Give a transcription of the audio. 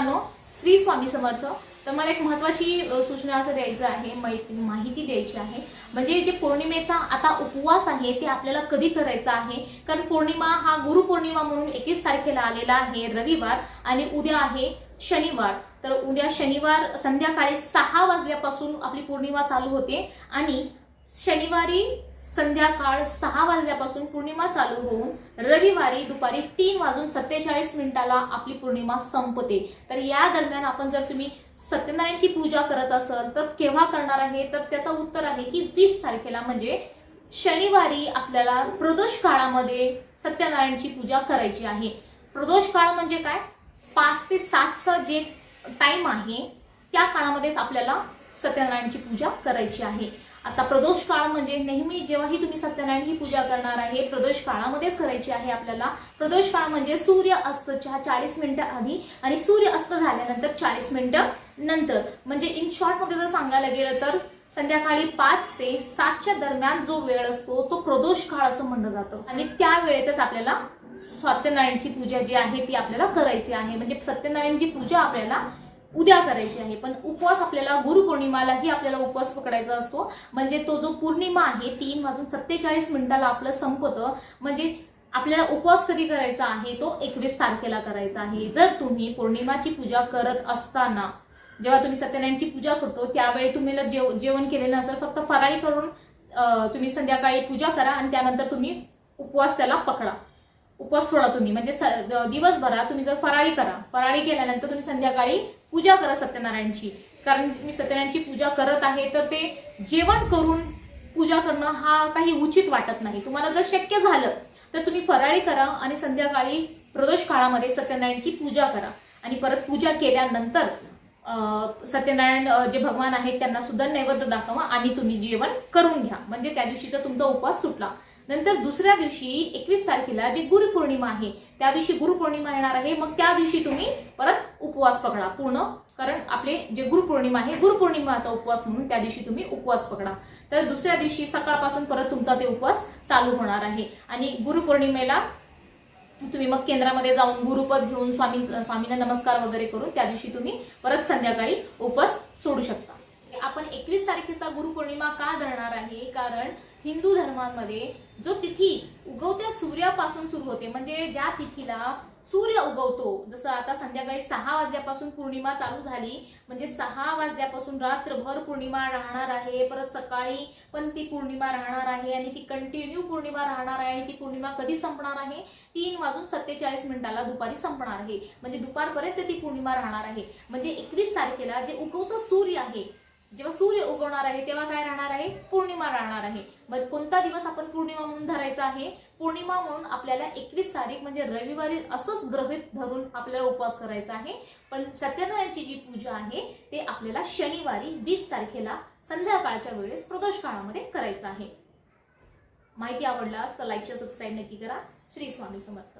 मित्रांनो श्री स्वामी समर्थ. तर मला एक महत्वाची सूचना असं द्यायचं आहे माहिती माहिती द्यायची आहे. म्हणजे जे पौर्णिमेचा आता उपवास आहे ते आपल्याला कधी करायचा आहे? कारण पौर्णिमा हा गुरुपौर्णिमा म्हणून एकवीस तारखेला आलेला आहे रविवार आणि उद्या आहे शनिवार. तर उद्या शनिवार संध्याकाळी सहा वाजल्यापासून आपली पौर्णिमा चालू होते आणि शनिवारी संध्याकाळ सहा वाजल्यापासून पौर्णिमा चालू होऊन रविवारी दुपारी तीन वाजून सत्तेचाळीस मिनिटाला आपली पौर्णिमा संपते. तर या दरम्यान आपण जर तुम्ही सत्यनारायणची पूजा करत असाल तर केव्हा करणार आहे? तर त्याचं उत्तर आहे की वीस तारखेला म्हणजे शनिवारी आपल्याला प्रदोष काळामध्ये सत्यनारायणची पूजा करायची आहे. प्रदोष काळ म्हणजे काय? पाच ते सातचं जे टाइम आहे त्या काळामध्येच आपल्याला सत्यनारायणची पूजा करायची आहे. आता प्रदोष काळ म्हणजे नेहमी जेव्हाही तुम्ही सत्यनारायणची पूजा करणार आहे प्रदोष काळामध्येच करायची आहे आपल्याला. प्रदोष काळ म्हणजे सूर्य अस्तच्या चाळीस मिनिटं आधी आणि सूर्य अस्त झाल्यानंतर चाळीस मिनिटं नंतर. म्हणजे इन शॉर्टमध्ये जर सांगायला गेलं तर संध्याकाळी पाच ते सातच्या दरम्यान जो वेळ असतो तो प्रदोष काळ असं म्हणलं जातं. आणि त्या वेळेतच आपल्याला सत्यनारायणची पूजा जी आहे ती आपल्याला करायची आहे. म्हणजे सत्यनारायणची पूजा आपल्याला उद्या करायची आहे. पण उपवास आपल्याला गुरुपौर्णिमालाही आपल्याला उपवास पकडायचा असतो. म्हणजे तो जो पौर्णिमा आहे तीन वाजून सत्तेचाळीस मिनिटाला आपलं संपतं. म्हणजे आपल्याला उपवास कधी करायचा आहे तो एकवीस तारखेला करायचा आहे. जर तुम्ही पौर्णिमाची पूजा करत असताना जेव्हा तुम्ही सत्यनारायणची पूजा करतो त्यावेळी तुम्ही जेव जेवण केलेलं असेल फक्त फराळी करून तुम्ही संध्याकाळी पूजा करा आणि त्यानंतर तुम्ही उपवास त्याला पकडा. उपवास सोडा तुम्ही. म्हणजे स- द- दिवसभरात तुम्ही जर फराळी करा फराळी केल्यानंतर तुम्ही संध्याकाळी पूजा करा सत्यनारायणची. कारण तुम्ही सत्यनारायणची पूजा करत आहे तर ते जेवण करून पूजा करणं हा काही उचित वाटत नाही. तुम्हाला जर शक्य झालं तर तुम्ही फराळी करा आणि संध्याकाळी प्रदोष काळामध्ये सत्यनारायणची पूजा करा. आणि परत पूजा केल्यानंतर सत्यनारायण जे भगवान आहेत त्यांना सुद्धा नैवेद्य दाखवा आणि तुम्ही जेवण करून घ्या. म्हणजे त्या दिवशीचा तुमचा उपवास सुटला. नंतर दुसऱ्या दिवशी एकवीस तारखेला जी गुरुपौर्णिमा आहे त्या दिवशी गुरुपौर्णिमा येणार आहे. मग त्या दिवशी तुम्ही परत उपवास पकडा. पूर्ण कारण आपले जे गुरुपौर्णिमा आहे गुरुपौर्णिमाचा उपवास म्हणून त्या दिवशी तुम्ही उपवास पकडा. तर दुसऱ्या दिवशी सकाळपासून परत तुमचा ते उपवास चालू होणार आहे. आणि गुरुपौर्णिमेला तुम्ही मग केंद्रामध्ये जाऊन गुरुपद घेऊन स्वामी स्वामींना नमस्कार वगैरे करून त्या दिवशी तुम्ही परत संध्याकाळी उपवास सोडू शकता. आपण एकवीस तारखेचा गुरुपौर्णिमा का धरणार आहे? कारण हिंदू धर्मांमध्ये जो तिथी उगवत्या सूर्यापासून सुरू होते म्हणजे ज्या तिथीला सूर्य उगवतो जसं आता संध्याकाळी सहा वाजल्यापासून पौर्णिमा चालू झाली म्हणजे सहा वाजल्यापासून रात्रभर पौर्णिमा राहणार आहे परत सकाळी पण ती पौर्णिमा राहणार आहे आणि ती कंटिन्यू पौर्णिमा राहणार आहे आणि ती पौर्णिमा कधी संपणार आहे? तीन वाजून सत्तेचाळीस मिनिटाला दुपारी संपणार आहे. म्हणजे दुपारपर्यंत ती पौर्णिमा राहणार आहे. म्हणजे एकवीस तारखेला जे उगवतं सूर्य आहे जेव्हा सूर्य उगवणार आहे तेव्हा काय राहणार आहे? पौर्णिमा राहणार आहे. मग कोणता दिवस आपण पौर्णिमा म्हणून धरायचा आहे? पौर्णिमा म्हणून आपल्याला एकवीस तारीख म्हणजे रविवारी असंच ग्रहित धरून आपल्याला उपवास करायचा आहे. पण सत्यनारायणची जी पूजा आहे ते आपल्याला शनिवारी वीस तारखेला संध्याकाळच्या वेळेस प्रदोष काळामध्ये करायचं आहे. माहिती आवडल्यास तर लाईक सबस्क्राईब नक्की करा. श्री स्वामी समर्थ.